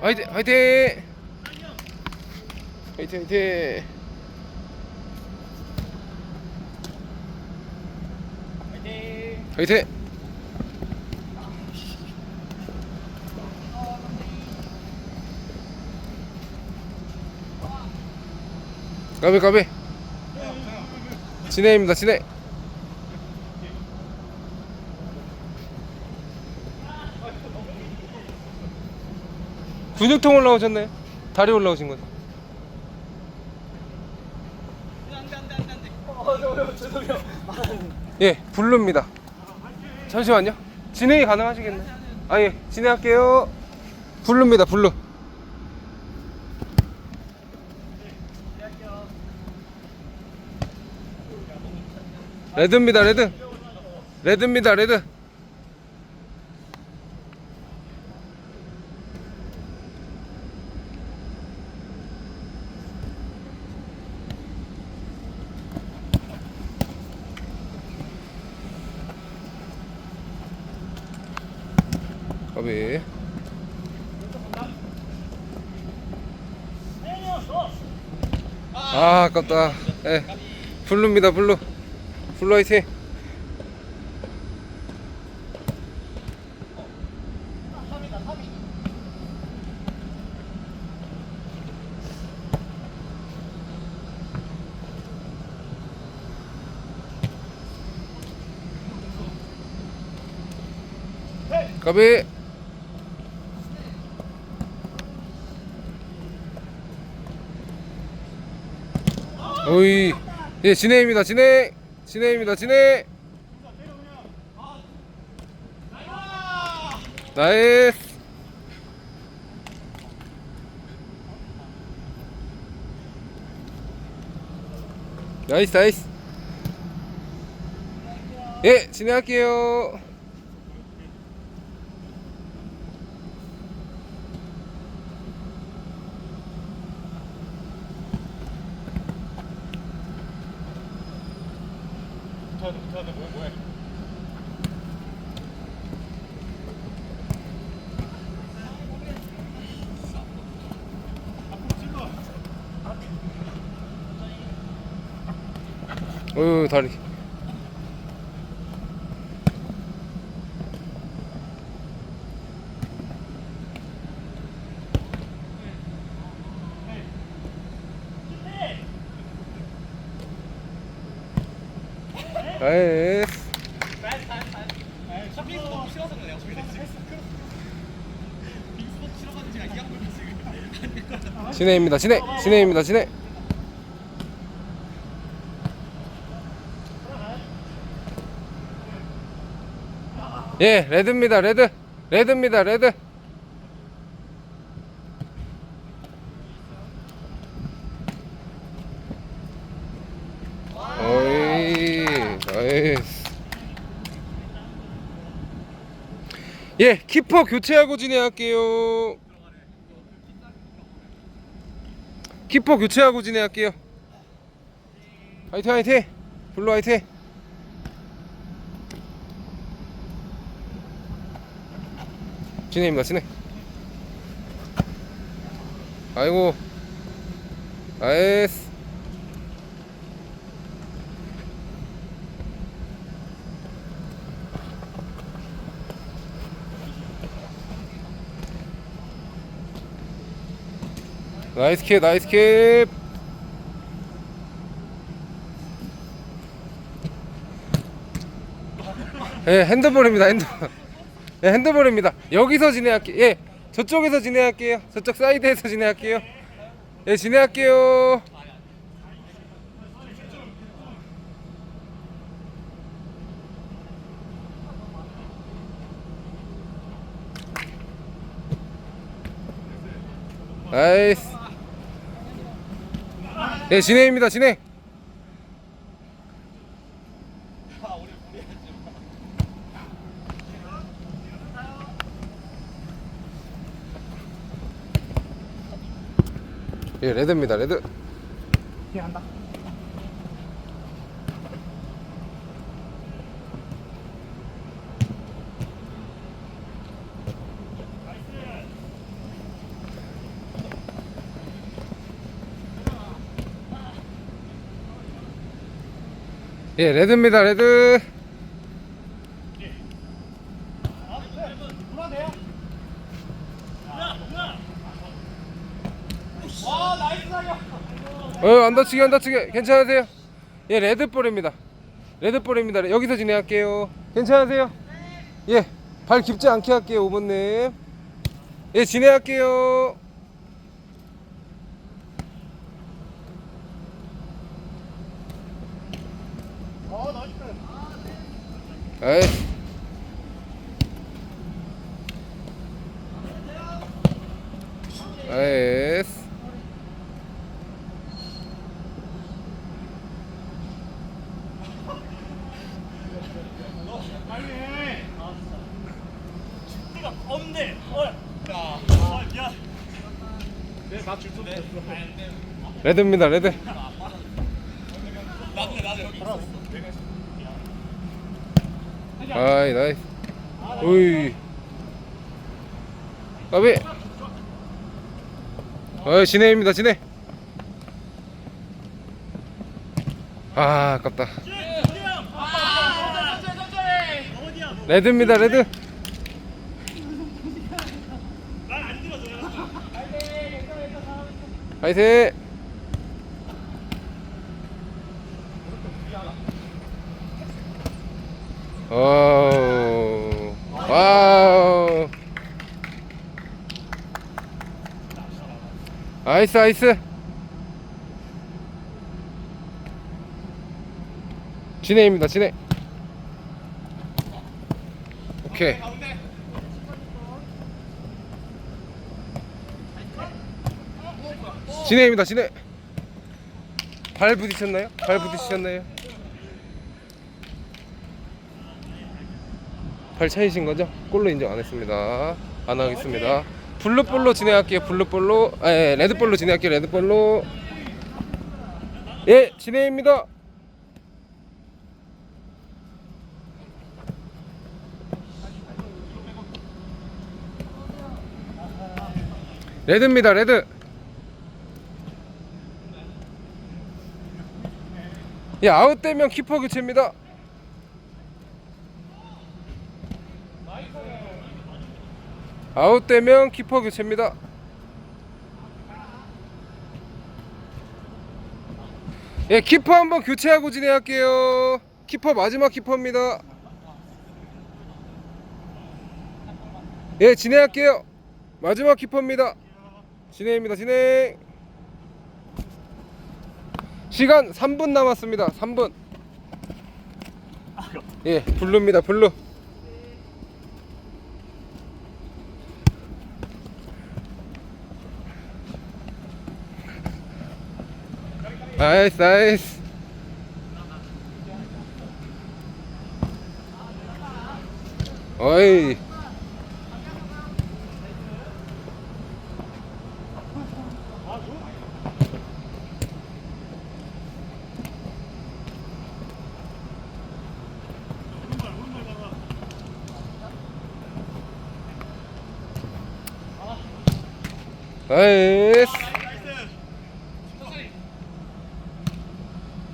화이팅 화이팅! 화이팅 화이팅! 화이팅! 까비 까비. 진해입니다 진해 근육통 올라오셨네. 다리 올라오신 거죠? 예 블루입니다. 잠시만요. 진행이 가능하시겠나요? 아 예 진행할게요. 블루입니다 블루. 레드입니다 레드. 레드입니다 레드 까비 아 아깝다. 예. 블루입니다 블루. 블루 화이팅. 까비 오이. 예 진해입니다. 진해. 진해입니다. 진해. 나이스. 나이스 나이스. 예 진행할게요 어유 다리 나이스 빙수 너무 싫어서 그래요. 저희는 지금. 빙수 너무 싫어가지고 제가 이양 물고 지금. 진해입니다 진해. 진해입니다 진해 예 레드입니다 레드. 레드입니다 레드. 어이 나이스 예 키퍼 교체하고 진행할게요. 키퍼 교체하고 진행할게요. 화이팅 화이팅. 블루 화이팅 진행입니다 진행 아이고. 나이스. 나이스 캡 나이스 캡 예, 핸드볼입니다, 핸드볼. 예, 핸드볼입니다. 여기서 진행할게요. 예, 저쪽에서 진행할게요. 저쪽 사이드에서 진행할게요. 예, 진행할게요. 나이스. 예, 진행입니다, 진행. 우리 레드입니다 레드. 뒤에 간다. 예 레드입니다 레드. 어, 안 다치게, 안 다치게. 괜찮으세요? 예, 레드볼입니다. 레드볼입니다. 여기서 진행할게요. 괜찮으세요? 예, 발 깊지 않게 할게요, 5번님. 예, 진행할게요. 에이. 에이스. 가 없는데 어. 아 미안 내가줄 네. 레드입니다, 레드. 아이, 나이스. 오이. 까비. 어이, 진해입니다, 진해. 아, 아깝다. 레드입니다, 레드. 파이팅! 오, 와우. 아이스, 아이스. 진해입니다, 진해. 오케이. 진해입니다, 진해. 발 부딪혔나요? 발 부딪히셨나요? 발 차이신 거죠? 골로 인정 안 했습니다. 안 하겠습니다. 블루볼로 진행할게요. 블루볼로, 아, 예, 레드볼로 진행할게요. 레드볼로. 예, 진행입니다. 레드입니다. 레드. 예, 아웃되면 키퍼 교체입니다. 아웃되면 키퍼 교체입니다. 예, 키퍼 한번 교체하고 진행할게요. 키퍼 마지막 키퍼입니다. 예, 진행할게요. 마지막 키퍼입니다. 진행입니다. 진행. 시간 3분 남았습니다. 3분. 예, 블루입니다. 블루. 나이스 나이스 어이 나이스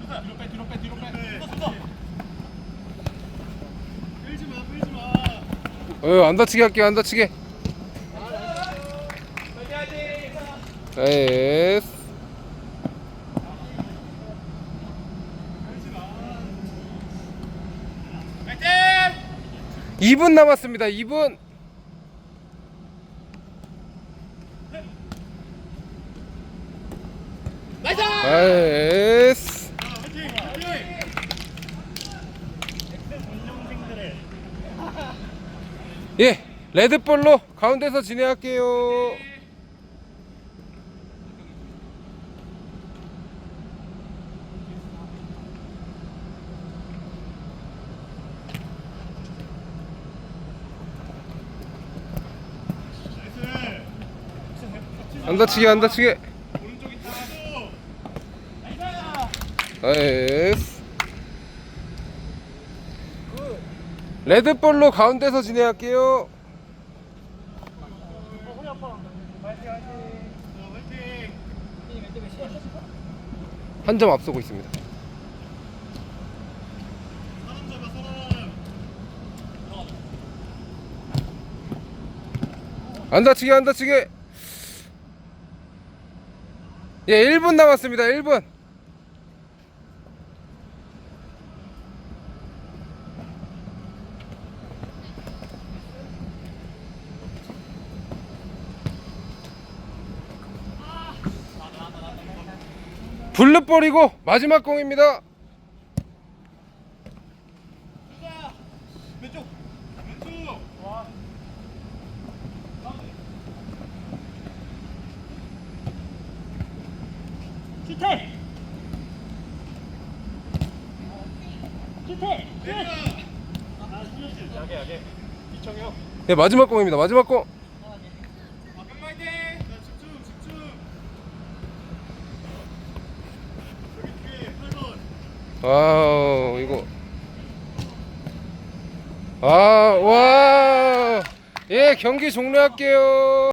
뒤로 빼 뒤로 빼 뒤로 빼 끌지 마 끌지 마 어, 안 다치게 할게요, 안 다치게. 나이스. 파이팅 2분 남았습니다. 2분. 나이스 나이스. 파이팅 파이팅 본영생들의 예, 레드볼로 가운데서 진행할게요. 안 다치게, 안 다치게. 나이스. 레드볼로 가운데서 진행할게요. 한 점 앞서고 있습니다. 안 다치게 안 다치게 예 1분 남았습니다 1분 블루볼이고 마지막 공입니다. 왼쪽 왼쪽 슈테 슈테 네 마지막 공입니다. 마지막 공 8번 아우 이거. 아와예 경기 종료할게요